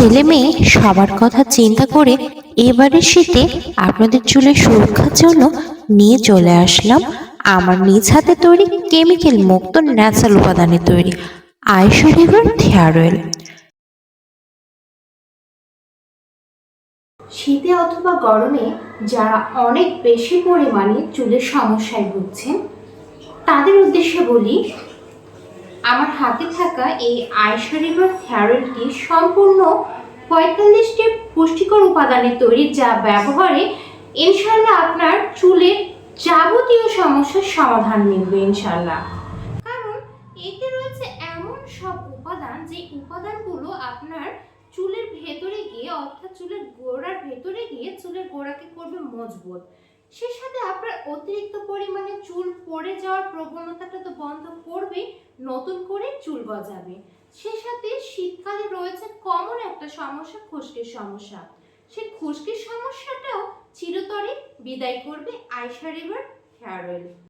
ছেলে মেয়ে সবার কথা চিন্তা করে এবারের শীতে আপনাদের চুলের সুরক্ষার জন্য নিয়ে চলে আসলাম। আমার নিজ হাতে তৈরি কেমিক্যাল মুক্ত ন্যাচারাল উপাদানে তৈরি আয়ুষ রিভার হেয়ার অয়েল শীতে অথবা গরমে যারা অনেক বেশি পরিমাণে চুলের সমস্যায় ভুগছেন, তাদের উদ্দেশ্যে বলি আমার হাতে থাকা এই আইশারিভার হেয়ারঅয়েলটি সম্পূর্ণ পঁয়তাল্লিশটি পুষ্টিকর উপাদানে তৈরি, যা ব্যবহারে ইনশাল্লাহ আপনার চুলের যাবতীয় সমস্যার সমাধান মিলবে ইনশাল্লাহ। কারণ এতে রয়েছে এমন সব উপাদান, যে উপাদানগুলো আপনার চুলের ভেতরে গিয়ে, অর্থাৎ চুলের গোড়ার ভেতরে গিয়ে চুলের গোড়াকে করবে মজবুত। সে সাথে আপনার অতিরিক্ত পরিমাণে চুল পড়ে যাওয়ার প্রবণতাটা তো বন্ধ করবে, নতুন করে চুল গজাবে। সে সাথে শীতকালে রয়েছে কমন একটা সমস্যা, খুশকির সমস্যা। সেই খুশকির সমস্যাটাও চিরতরে বিদায় করবে আইসা রিভার হেয়ার অয়েল